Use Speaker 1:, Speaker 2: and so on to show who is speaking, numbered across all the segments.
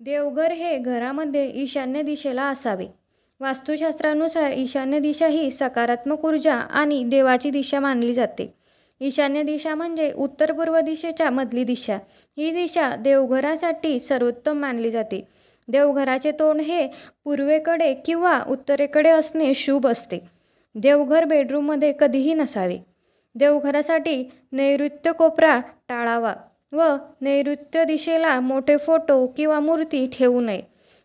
Speaker 1: देवघर हे घरामध्ये ईशान्य दिशेला असावे. वास्तुशास्त्रानुसार ईशान्य दिशा ही सकारात्मक ऊर्जा आणि देवाची दिशा मानली जाते. ईशान्य दिशा म्हणजे उत्तर पूर्व दिशेच्या मधली दिशा. ही दिशा देवघरासाठी सर्वोत्तम मानली जाते. देवघराचे तोंड हे पूर्वेकडे किंवा उत्तरेकडे असणे शुभ असते. देवघर बेडरूममध्ये कधीही नसावे. देवघरासाठी नैऋत्य कोपरा टाळावा. व नैऋत्य दिशेला मोठे फोटो किंवा मूर्ती ठेवू नये.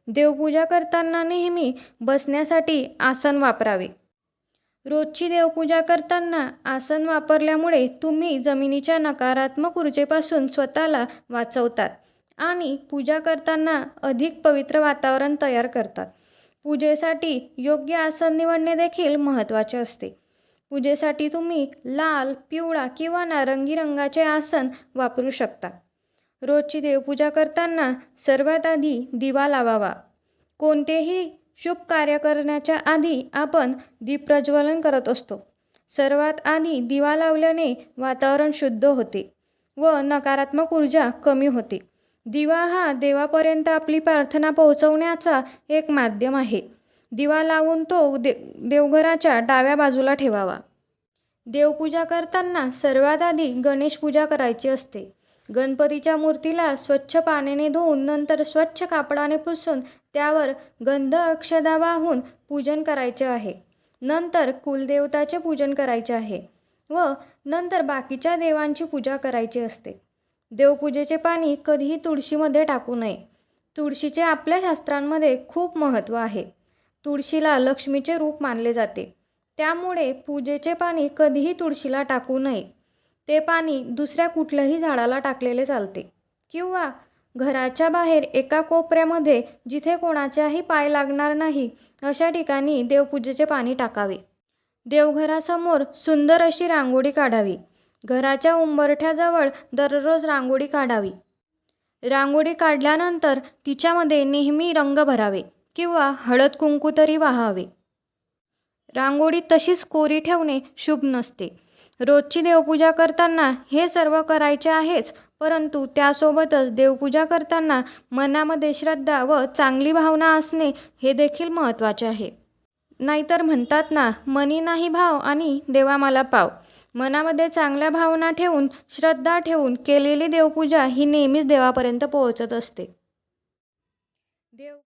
Speaker 1: देवपूजा करताना नेहमी बसण्यासाठी आसन वापरावे. रोजची देवपूजा करताना आसन वापरल्यामुळे तुम्ही जमिनीच्या नकारात्मक ऊर्जेपासून स्वतःला वाचवतात आणि पूजा करताना अधिक पवित्र वातावरण तयार करतात. पूजेसाठी योग्य आसन निवडणे देखील महत्त्वाचे असते. पूजेसाठी तुम्ही लाल पिवळा किंवा नारंगी रंगाचे आसन वापरू शकता. रोजची देवपूजा करताना सर्वात आधी दिवा लावावा. कोणतेही शुभ कार्य करण्याच्या आधी आपण दीपप्रज्वलन करत असतो. सर्वात आधी दिवा लावल्याने वातावरण शुद्ध होते व नकारात्मक ऊर्जा कमी होते. दिवा हा देवापर्यंत आपली प्रार्थना पोहोचवण्याचा एक माध्यम आहे. दिवा लावून तो दे देवघराच्या डाव्या बाजूला ठेवावा. देवपूजा करताना सर्वात आधी गणेश पूजा करायची असते. गणपतीच्या मूर्तीला स्वच्छ पाण्याने धुवून नंतर स्वच्छ कापडाने पुसून त्यावर गंध अक्षदा वाहून पूजन करायचे आहे. नंतर कुलदेवताचे पूजन करायचे आहे व नंतर बाकीच्या देवांची पूजा करायची असते. देवपूजेचे पाणी कधीही तुळशीमध्ये टाकू नये. तुळशीचे आपल्या शास्त्रांमध्ये खूप महत्त्व आहे. तुळशीला लक्ष्मीचे रूप मानले जाते. त्यामुळे पूजेचे पाणी कधीही तुळशीला टाकू नये. ते पाणी दुसऱ्या कुठल्याही झाडाला टाकलेले चालते. किंवा घराच्या बाहेर एका कोपऱ्यामध्ये जिथे कोणाच्याही पाय लागणार नाही अशा ठिकाणी देवपूजेचे पाणी टाकावे. देवघरासमोर सुंदर अशी रांगोळी काढावी. घराच्या उंबरठ्याजवळ दररोज रांगोळी काढावी. रांगोळी काढल्यानंतर तिच्यामध्ये नेहमी रंग भरावे. किंवा हळद कुंकू तरी वाहावे. रांगोळी तशीच कोरी ठेवणे शुभ नसते. रोजची देवपूजा करताना हे सर्व करायचे आहेच परंतु त्यासोबतच देवपूजा करताना मनामध्ये श्रद्धा व चांगली भावना असणे हे देखील महत्त्वाचे आहे. नाहीतर म्हणतात ना मनी नाही भाव आणि देवा मला पाव. मनामध्ये चांगल्या भावना ठेवून श्रद्धा ठेवून केलेली देवपूजा ही नेहमीच देवापर्यंत पोहोचत असते. देव